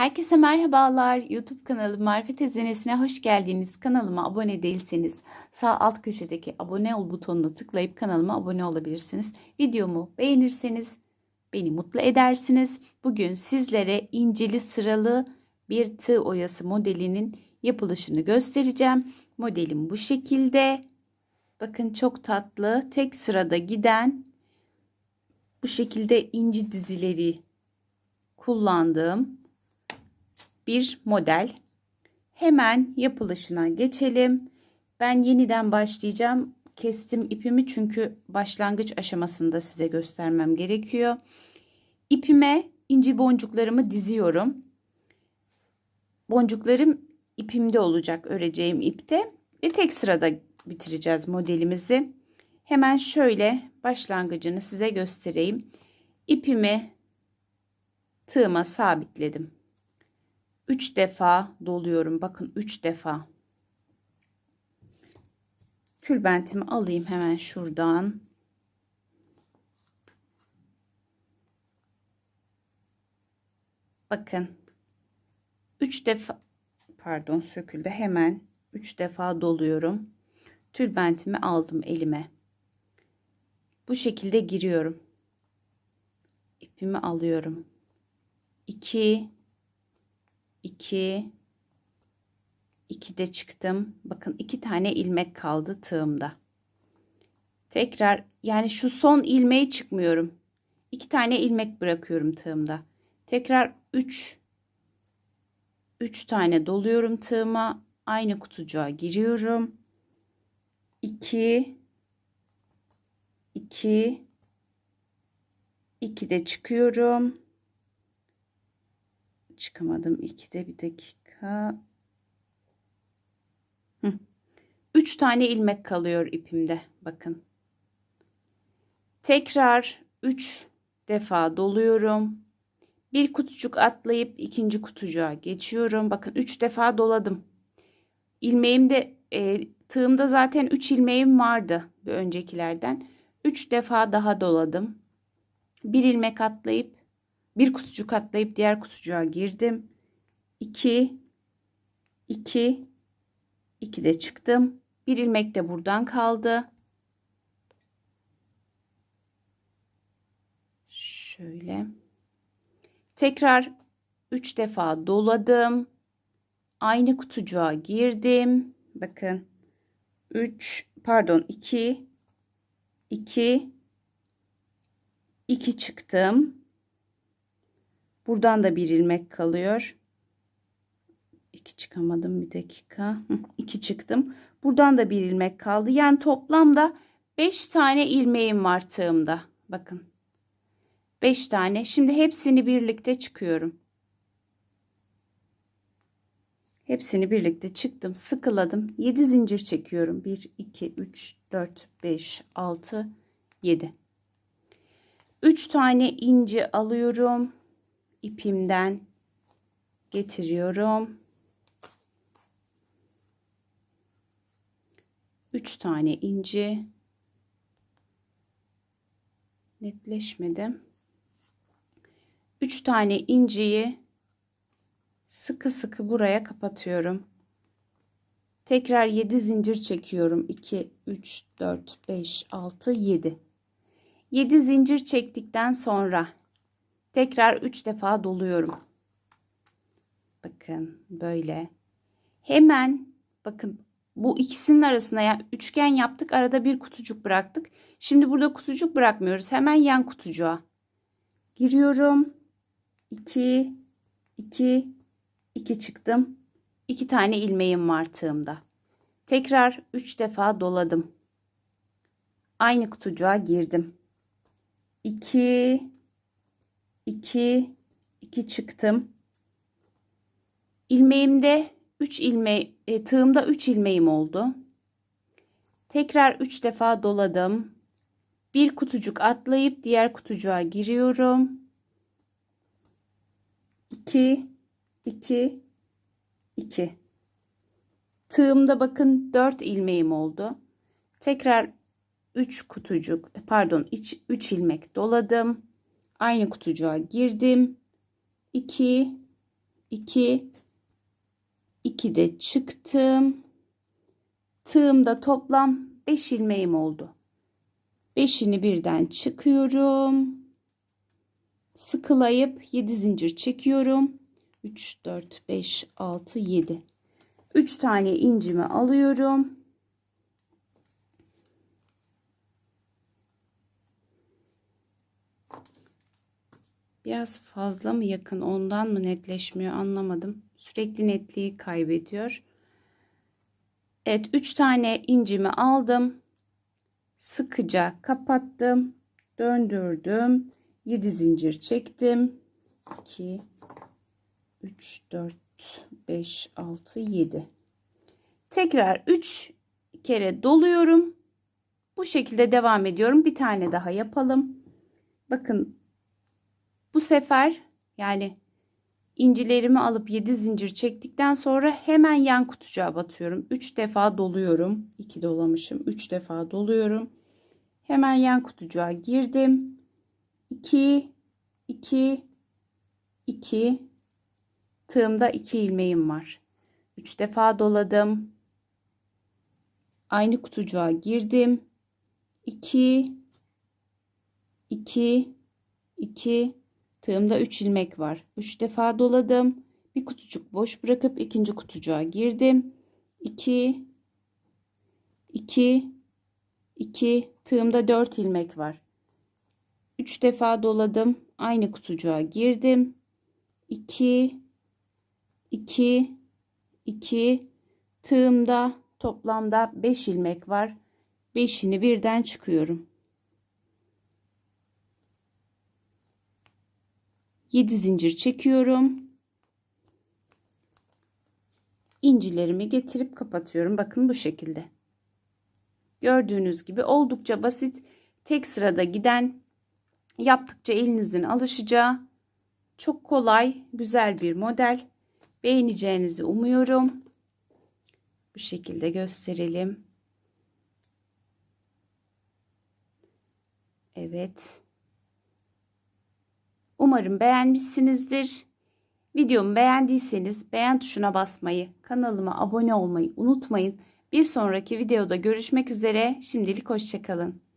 Herkese merhabalar. YouTube kanalım Marifet Hazinesi'ne hoş geldiniz. Kanalıma abone değilseniz sağ alt köşedeki abone ol butonuna tıklayıp kanalıma abone olabilirsiniz. Videomu beğenirseniz beni mutlu edersiniz. Bugün sizlere incili sıralı bir tığ oyası modelinin yapılışını göstereceğim. Modelim bu şekilde. Bakın çok tatlı. Tek sırada giden bu şekilde inci dizileri kullandığım bir model. Hemen yapılışına geçelim. Ben yeniden başlayacağım. Kestim ipimi çünkü başlangıç aşamasında size göstermem gerekiyor. İpime inci boncuklarımı diziyorum. Boncuklarım ipimde olacak öreceğim ipte ve tek sırada bitireceğiz modelimizi. Hemen şöyle başlangıcını size göstereyim. İpimi tığıma sabitledim. 3 defa doluyorum. Bakın 3 defa. Tülbentimi alayım hemen şuradan. Bakın 3 defa pardon söküldü. Hemen 3 defa doluyorum. Tülbentimi aldım elime. Bu şekilde giriyorum. İpimi alıyorum. 2 2 2 de çıktım. Bakın iki tane ilmek kaldı tığımda. Tekrar yani şu son ilmeği çıkmıyorum. İki tane ilmek bırakıyorum tığımda. Tekrar 3 3 tane doluyorum tığıma. Aynı kutucuğa giriyorum. 2 2 2 de çıkıyorum çıkamadım. İkide bir dakika. Hı. Üç tane ilmek kalıyor ipimde. Bakın. Tekrar üç defa doluyorum. Bir kutucuk atlayıp ikinci kutucuğa geçiyorum. Bakın üç defa doladım. İlmeğimde e, tığımda zaten üç ilmeğim vardı bir öncekilerden. Üç defa daha doladım. Bir ilmek atlayıp bir kutucuk atlayıp diğer kutucuğa girdim. 2 2 2 de çıktım. Bir ilmek de buradan kaldı. Şöyle. Tekrar 3 defa doladım. Aynı kutucuğa girdim. Bakın. 3 pardon 2 2 2 çıktım. Buradan da bir ilmek kalıyor. İki çıkamadım bir dakika. İki çıktım. Buradan da bir ilmek kaldı. Yani toplamda beş tane ilmeğim var tığımda. Bakın. Beş tane. Şimdi hepsini birlikte çıkıyorum. Hepsini birlikte çıktım. Sıkıladım. 7 zincir çekiyorum. 1, 2, 3, 4, 5, 6, 7. 3 tane inci alıyorum ipimden getiriyorum. 3 tane inci netleşmedi. 3 tane inciyi sıkı sıkı buraya kapatıyorum. Tekrar 7 zincir çekiyorum. 2 3 4 5 6 7. 7 zincir çektikten sonra Tekrar 3 defa doluyorum. Bakın böyle. Hemen bakın bu ikisinin arasına yani üçgen yaptık. Arada bir kutucuk bıraktık. Şimdi burada kutucuk bırakmıyoruz. Hemen yan kutucuğa giriyorum. 2 2 2 çıktım. 2 tane ilmeğim var tığımda. Tekrar 3 defa doladım. Aynı kutucuğa girdim. 2 2 2 çıktım. İlmeğimde 3 ilme e, tığımda 3 ilmeğim oldu. Tekrar 3 defa doladım. Bir kutucuk atlayıp diğer kutucuğa giriyorum. 2 2 2 Tığımda bakın 4 ilmeğim oldu. Tekrar 3 kutucuk pardon 3 ilmek doladım. Aynı kutucuğa girdim. 2 2 2 de çıktım. Tığımda toplam 5 ilmeğim oldu. 5'ini birden çıkıyorum. Sıkılayıp 7 zincir çekiyorum. 3 4 5 6 7. 3 tane incimi alıyorum. Biraz fazla mı yakın ondan mı netleşmiyor anlamadım. Sürekli netliği kaybediyor. Evet 3 tane incimi aldım. Sıkıca kapattım. Döndürdüm. 7 zincir çektim. 2 3 4 5 6 7. Tekrar 3 kere doluyorum. Bu şekilde devam ediyorum. Bir tane daha yapalım. Bakın bu sefer yani incilerimi alıp 7 zincir çektikten sonra hemen yan kutucuğa batıyorum. 3 defa doluyorum. 2 dolamışım. 3 defa doluyorum. Hemen yan kutucuğa girdim. 2 2 2 tığımda 2 ilmeğim var. 3 defa doladım. Aynı kutucuğa girdim. 2 2 2 Tığımda 3 ilmek var. 3 defa doladım. Bir kutucuk boş bırakıp ikinci kutucuğa girdim. 2 2 2 tığımda 4 ilmek var. 3 defa doladım. Aynı kutucuğa girdim. 2 2 2 tığımda toplamda 5 ilmek var. 5'ini birden çıkıyorum. 7 zincir çekiyorum. İncilerimi getirip kapatıyorum. Bakın bu şekilde. Gördüğünüz gibi oldukça basit. Tek sırada giden yaptıkça elinizin alışacağı çok kolay, güzel bir model. Beğeneceğinizi umuyorum. Bu şekilde gösterelim. Evet. Umarım beğenmişsinizdir. Videomu beğendiyseniz beğen tuşuna basmayı, kanalıma abone olmayı unutmayın. Bir sonraki videoda görüşmek üzere. Şimdilik hoşçakalın.